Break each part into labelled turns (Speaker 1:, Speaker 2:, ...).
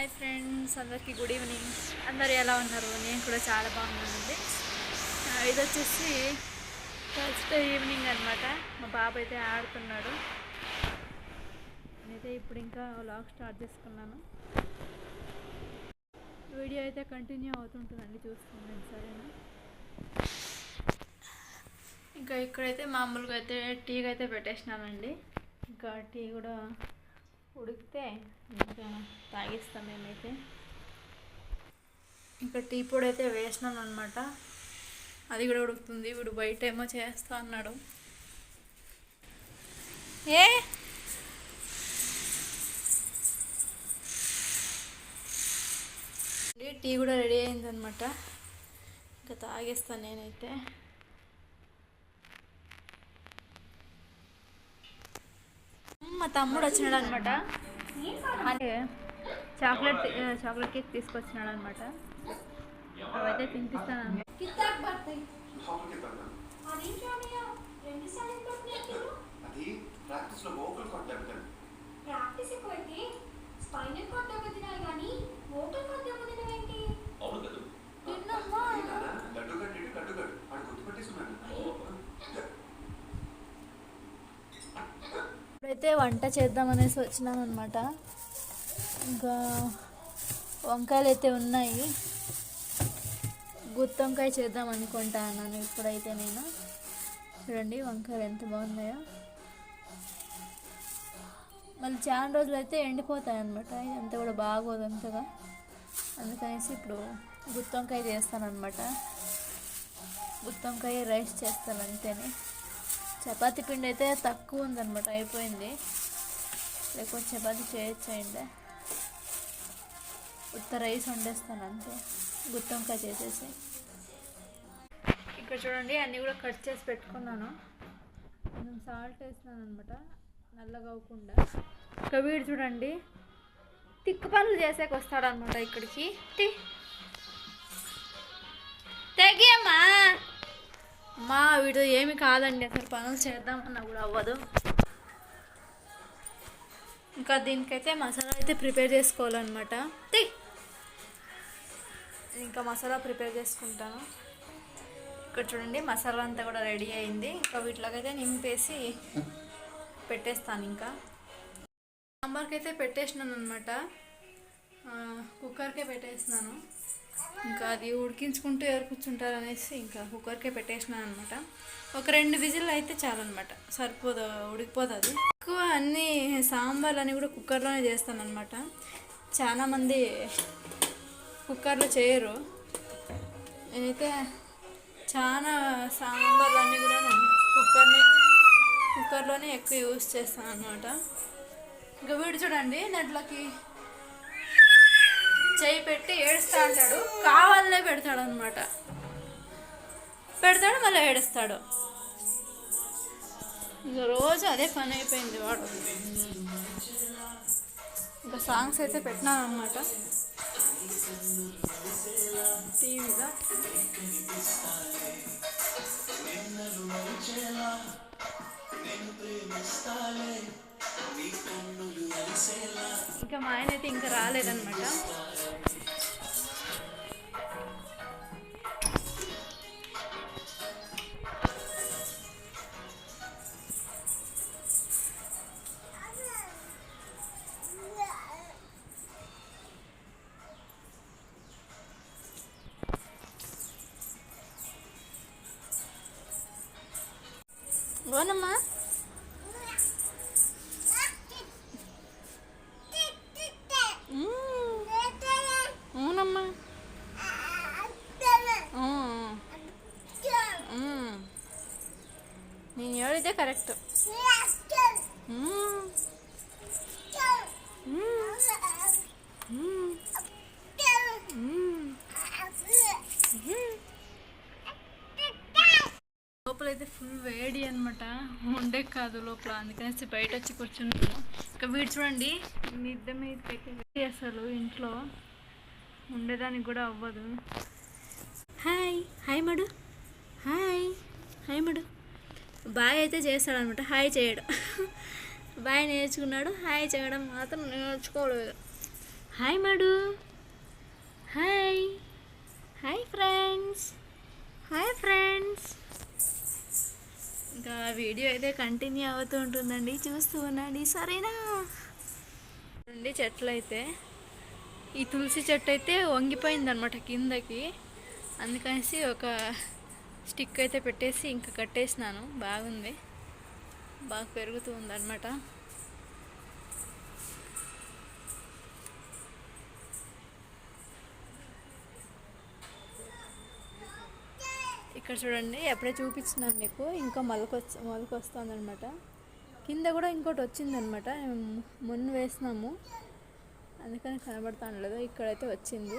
Speaker 1: Hi friends అందరికీ good evening అందరు ఎలా ఉన్నారు? నేను కూడా చాలా బాగున్నానండి. ఇది వచ్చేసి ఫస్ట్ ఈవినింగ్ అనమాట మా బాబు అయితే ఆడుతున్నాడు. నేనైతే ఇప్పుడు ఇంకా లాగ్ స్టార్ట్ చేసుకున్నాను. వీడియో అయితే కంటిన్యూ అవుతుంటుందండి చూస్తున్నాను సరేనా? ఇంకా ఇక్కడైతే మామూలుగా అయితే టీగా అయితే పెట్టేసినానండి ఇంకా టీ కూడా ఉడికితే ఇంకా తాగిస్తాం మేమైతే. ఇంకా టీ పొడి అయితే వేసినాను అనమాట అది కూడా ఉడుకుతుంది. వీడు బయట ఏమో చేస్తా అన్నాడు. ఏ? టీ కూడా రెడీ అయిందనమాట ఇంకా తాగేస్తాను నేనైతే. మా తమ్ముడు వచ్చినాడు అనమాట అంటే చాక్లెట్ చాక్లెట్ కేక్ తీసుకొచ్చినాడు అనమాట అవైతే తినిపిస్తాను అన్నమాట. అయితే వంట చేద్దాం అనేసి వచ్చినాను అనమాట ఇంకా వంకాయలు అయితే ఉన్నాయి. గుత్తి వంకాయ చేద్దాం అనుకుంటాను అన్నాను ఇప్పుడైతే నేను. చూడండి వంకాయలు ఎంత బాగున్నాయో. మళ్ళీ చాలా రోజులు అయితే ఎండిపోతాయి అనమాట ఇదంతా కూడా బాగోదు అంతగా. అందుకనేసి ఇప్పుడు గుత్తి వంకాయ చేస్తానమాట గుత్తి వంకాయ రైస్ చేస్తాను అంతేనే. చపాతి పిండి అయితే తక్కువ ఉందన్నమాట అయిపోయింది. లేకపోతే చపాతి చేయొచ్చు అయిందే ఉత్త రైస్ వండేస్తాను అంతే గుత్తంకాయ చేసేసి. ఇక్కడ చూడండి అన్నీ కూడా కట్ చేసి పెట్టుకున్నాను. కొంచెం సాల్ట్ వేస్తున్నాను అనమాట నల్లగా అవ్వకుండా. ఇంకా వీడు చూడండి తిక్కు పనులు చేసాక వస్తాడనమాట ఇక్కడికి అమ్మ వీడు ఏమి కాదండి అసలు పనులు చేద్దామన్నా కూడా అవ్వదు. ఇంకా దీనికైతే మసాలా అయితే ప్రిపేర్ చేసుకోవాలన్నమాట. ఇంకా మసాలా ప్రిపేర్ చేసుకుంటాను. ఇక్కడ చూడండి మసాలా అంతా కూడా రెడీ అయింది. ఇంకా వీటిలోకైతే నింపేసి పెట్టేస్తాను ఇంకా. సాంబార్కి అయితే పెట్టేసినాను అనమాట కుక్కర్కే పెట్టేసినాను. ఇంకా అది ఉడికించుకుంటూ ఎవరు కూర్చుంటారు అనేసి ఇంకా కుక్కర్కే పెట్టేసినాను అనమాట ఒక రెండు విజిల్ అయితే చాలన్నమాట. సరిపోదు ఉడికిపోతుంది. ఎక్కువ అన్ని సాంబార్లు అన్నీ కూడా కుక్కర్లోనే చేస్తాను అనమాట చాలామంది కుక్కర్లో చేయరు. నేనైతే చాలా సాంబార్లు అన్నీ కూడా కుక్కర్ని కుక్కర్లోనే ఎక్కువ యూస్ చేస్తాను అనమాట ఇంకా వీడు చూడండి నెట్లకి చేయి పెట్టి ఏడుస్తా అంటాడు. కావాలనే పెడతాడు అనమాట పెడతాడు మళ్ళీ ఏడుస్తాడు. రోజు అదే పని అయిపోయింది వాడు. ఇంకా సాంగ్స్ అయితే పెట్టినాను అనమాట టీవీలో. ఇంకా మా ఆయన అయితే ఇంకా రాలేదన్నమాట. అవునమ్మా. అవునమ్మా నేను ఎవరైతే కరెక్ట్. అనమాట ఉండే కాదు లోపల అందుకనేసి బయట వచ్చి కూర్చున్నాను. ఇంకా వీడు చూడండి నిద్ర మీద అసలు ఇంట్లో. ఉండేదానికి కూడా అవ్వదు. హాయ్ హాయ్ మడు. హాయ్ హాయ్ మడు. బాయ్ అయితే చేస్తాడనమాట హాయ్ చేయడం. బాయ్ నేర్చుకున్నాడు హాయ్ చేయడం మాత్రం నేర్చుకోలేదు hi మడు hi hi friends hi friends ఇంకా వీడియో అయితే కంటిన్యూ అవుతూ ఉంటుందండి. చూస్తూ ఉండండి. సరేనా? అండి చెట్లు అయితే ఈ తులసి చెట్టు అయితే వంగిపోయింది అనమాట కిందకి. అందుకనేసి ఒక స్టిక్ అయితే పెట్టేసి ఇంకా కట్టేసినాను. బాగుంది. బాగా పెరుగుతూ ఉందన్నమాట. ఇక్కడ చూడండి ఎప్పుడే చూపించినాను మీకు. ఇంకా మొలకొచ్చి మొలకొస్తుందనమాట కింద కూడా ఇంకోటి వచ్చిందనమాట మొన్న వేసినాము. అందుకని కనబడతాను లేదు ఇక్కడైతే వచ్చింది.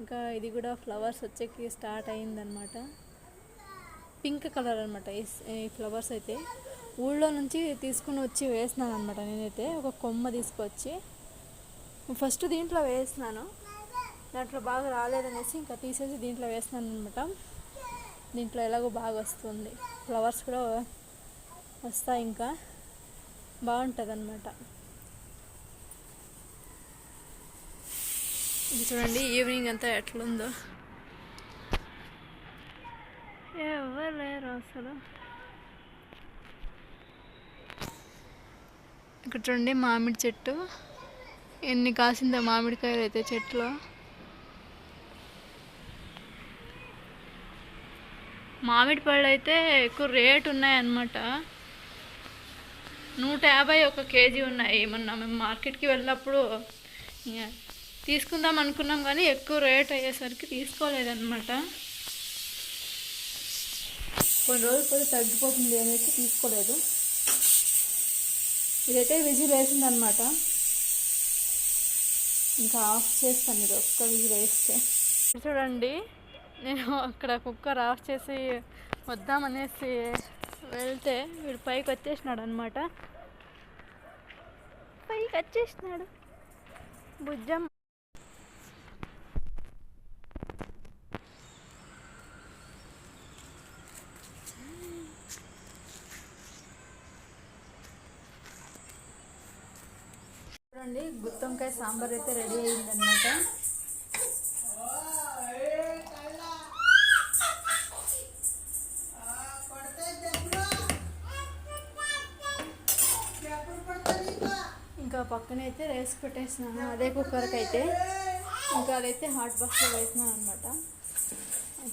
Speaker 1: ఇంకా ఇది కూడా ఫ్లవర్స్ వచ్చేకి స్టార్ట్ అయిందనమాట పింక్ కలర్ అనమాట ఈ ఫ్లవర్స్ అయితే. ఊళ్ళో నుంచి తీసుకుని వచ్చి వేసినాను అనమాట నేనైతే. ఒక కొమ్మ తీసుకొచ్చి. ఫస్ట్ దీంట్లో వేసినాను. దాంట్లో బాగా రాలేదనేసి ఇంకా తీసేసి దీంట్లో వేసినాను అనమాట దీంట్లో ఎలాగో బాగా వస్తుంది. ఫ్లవర్స్ కూడా వస్తాయి ఇంకా. బాగుంటుంది అనమాట ఇది చూడండి ఈవినింగ్ అంతా ఎట్లుందో. ఎవరు లేరు అసలు. ఇక్కడ చూడండి మామిడి చెట్టు. ఎన్ని కాసిందో మామిడికాయలు అయితే చెట్లో. మామిడి పళ్ళు అయితే ఎక్కువ రేట్ ఉన్నాయన్నమాట. నూట యాభై ఒక కేజీ ఉన్నాయి. మొన్న మేము మార్కెట్కి వెళ్ళినప్పుడు తీసుకుందాం అనుకున్నాం కానీ ఎక్కువ రేట్ అయ్యేసరికి తీసుకోలేదన్నమాట. కొన్ని రోజులు పోతే తగ్గిపోతుంది. అనేసి తీసుకోలేదు. ఇదైతే విజిల్ వేసిందనమాట ఇంకా ఆఫ్ చేస్తాను. ఇది ఒక్క విజిల్ వేస్తే. చూడండి. నేను అక్కడ కుక్కర్ ఆఫ్ చేసి వద్దామనేసి వెళ్తే వీడు పైకి వచ్చేసినాడు అనమాట పైకి వచ్చేసినాడు. బుజ్జం. చూడండి గుత్తొంకాయ సాంబార్ అయితే రెడీ అయిందనమాట పక్కనైతే పక్కన అయితే రైస్ పెట్టేసినాను. అదే కుక్కర్కి అయితే ఇంకా అదైతే హాట్ బాక్స్లో వేసినాను అనమాట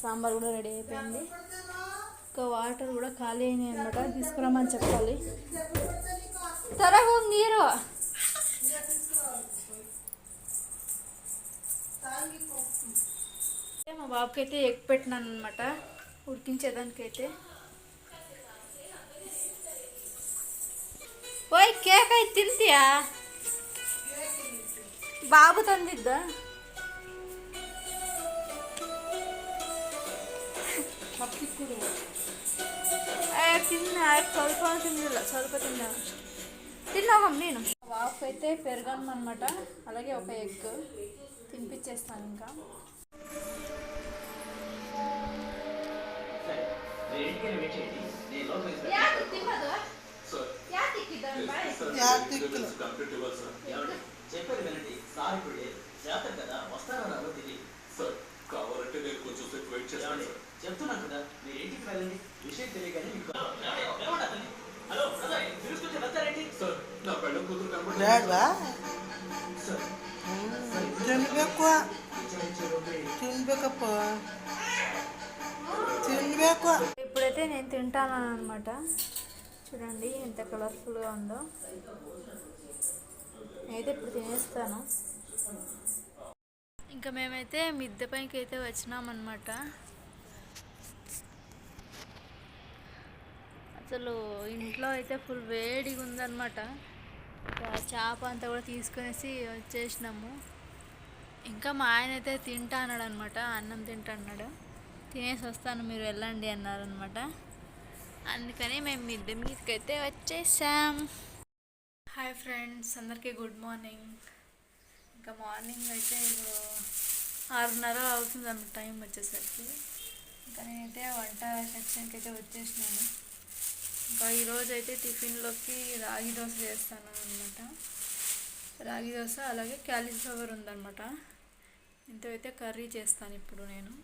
Speaker 1: సాంబార్ కూడా రెడీ అయిపోయింది. ఇంకా వాటర్ కూడా ఖాళీ అయినాయి అనమాట తీసుకురమ్మని చెప్పాలి. త్వరగా నీరు. మా బాబుకి అయితే ఎగ్ పెట్టినాను అనమాట ఉడికించేదానికైతే. ఓయ్ కేక్ అయితే తింటియా? ಬಾಬು ತಂದಿದ್ದ తిన్నా స్వల్ప తిన్నలా స్వల్ప తిన్నా. తిన్నావా నేను? వాఫ్ అయితే పెరగను అనమాట అలాగే ఒక ఎగ్. తినిపించేస్తాను ఇంకా.
Speaker 2: చెప్పాను వినండి. సార్ ఇప్పుడు లేదు జాతర కదా వస్తారా రావో తెలియదు
Speaker 3: సార్ కావాలంటే నేను కొంచెం సేపు వెయిట్ చేస్తాను
Speaker 2: చెప్తున్నాను కదా మీరు ఇంటికి వెళ్ళండి? విషయం తెలియగానే మీకు హలో తీసుకుంటే వెళ్తారేంటి?
Speaker 3: సార్ నా పెళ్ళ కూతురు
Speaker 4: తినబేకప్ప తినబేకు
Speaker 1: ఇప్పుడైతే నేను తింటాను అనమాట చూడండి ఎంత కలర్ఫుల్గా ఉందో. నేనైతే ఇప్పుడు తినేస్తాను. ఇంకా మేమైతే మిద్దె పైకి అయితే వచ్చినామన్నమాట. అసలు ఇంట్లో అయితే ఫుల్ వేడిగా ఉందన్నమాట చేప అంతా కూడా తీసుకునేసి వచ్చేసినాము. ఇంకా మా ఆయన అయితే తింటా అన్నాడు అనమాట అన్నం తింటా అన్నాడు. తినేసి వస్తాను మీరు వెళ్ళండి అన్నారనమాట అందుకని మేము మిద్దె మీదకి అయితే వచ్చేసాం. హాయ్ ఫ్రెండ్స్ అందరికీ గుడ్ మార్నింగ్. ఇంకా మార్నింగ్ అయితే ఇప్పుడు ఆరున్నర అవుతుంది అన్నమాట టైం వచ్చేసరికి. ఇంకా నేనైతే వంట సెక్షన్కి అయితే వచ్చేసినాను. ఇంకా ఈరోజు అయితే టిఫిన్లోకి రాగి దోశ చేస్తాను అనమాట రాగి దోశ అలాగే క్యాలీఫ్లవర్ ఉందన్నమాట. ఇంతైతే కర్రీ చేస్తాను ఇప్పుడు నేను.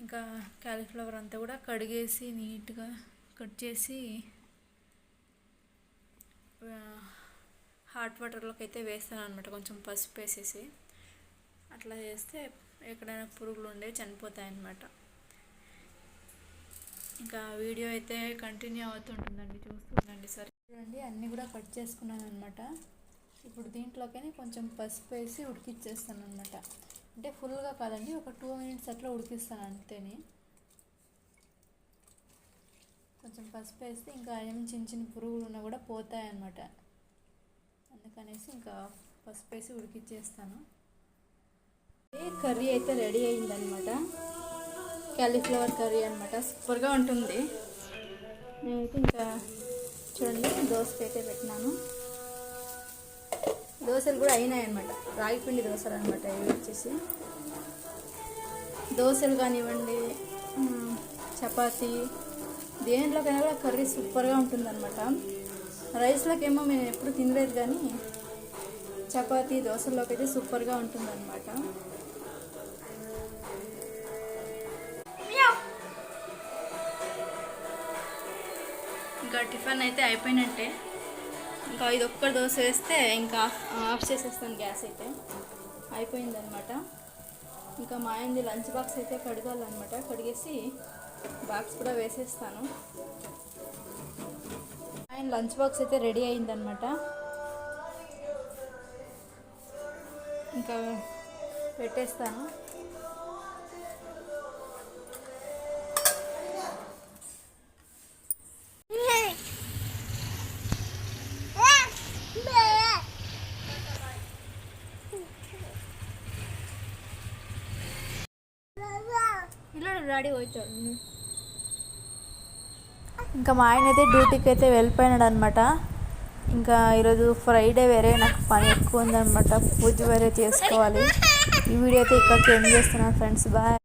Speaker 1: ఇంకా క్యాలీఫ్లవర్ అంతా కూడా కడిగేసి నీట్గా కట్ చేసి హాట్ వాటర్లోకి అయితే వేస్తాను అనమాట కొంచెం పసుపు వేసేసి. అట్లా చేస్తే ఎక్కడైనా పురుగులు ఉండే చనిపోతాయి అన్నమాట ఇంకా వీడియో అయితే కంటిన్యూ అవుతుంటుందండి. చూస్తుందండి సరే. చూడండి అన్నీ కూడా కట్ చేసుకున్నాను అనమాట ఇప్పుడు దీంట్లోకైనా కొంచెం పసుపు వేసి ఉడికిచ్చేస్తాను అనమాట అంటే ఫుల్గా కాదండి ఒక టూ మినిట్స్ అట్లా ఉడికిస్తాను అంతేని. కొంచెం పసుపు వేస్తే ఇంకా ఏం చిన్న చిన్న పురుగులు ఉన్నా కూడా పోతాయన్నమాట. అందుకనేసి ఇంకా పసుపు వేసి ఉడికిచ్చేస్తాను. కర్రీ అయితే రెడీ అయిందనమాట క్యాలీఫ్లవర్ కర్రీ అనమాట సూపర్గా ఉంటుంది. నేనైతే ఇంకా చూడండి దోశకి అయితే పెట్టినాను. దోశలు కూడా అయినాయి అనమాట రాగి పిండి దోశలు అనమాట ఇవి వచ్చేసి. దోశలు కానివ్వండి చపాతీ దేంట్లోకైనా కూడా కర్రీ సూపర్గా ఉంటుందన్నమాట. రైస్లోకేమో మేము ఎప్పుడు తినలేదు కానీ చపాతి దోశల్లోకి అయితే సూపర్గా ఉంటుందన్నమాట. ఇంకా టిఫిన్ అయితే అయిపోయినట్టే. ఇంకా ఇది ఒక్క దోశ వేస్తే ఇంకా ఆఫ్ ఆఫ్ చేసేస్తాను గ్యాస్ అయితే. అయిపోయిందనమాట ఇంకా మా ఆయనది లంచ్ బాక్స్ అయితే కడగాలన్నమాట. కడిగేసి బాక్స్ కూడా వేసేస్తాను. ఆయన లంచ్ బాక్స్ అయితే రెడీ అయిందనమాట ఇంకా పెట్టేస్తాను. రెడీ అవుతాడు. ఇంకా మా ఆయన అయితే డ్యూటీకి అయితే వెళ్ళిపోయినాడు అనమాట ఇంకా ఈరోజు ఫ్రైడే వేరే నాకు పని ఎక్కువ ఉందన్నమాట పూజ వేరే చేసుకోవాలి. ఈ వీడియో అయితే ఇక్కడికి ఎండ్ చేస్తున్నాను ఫ్రెండ్స్. బాయ్.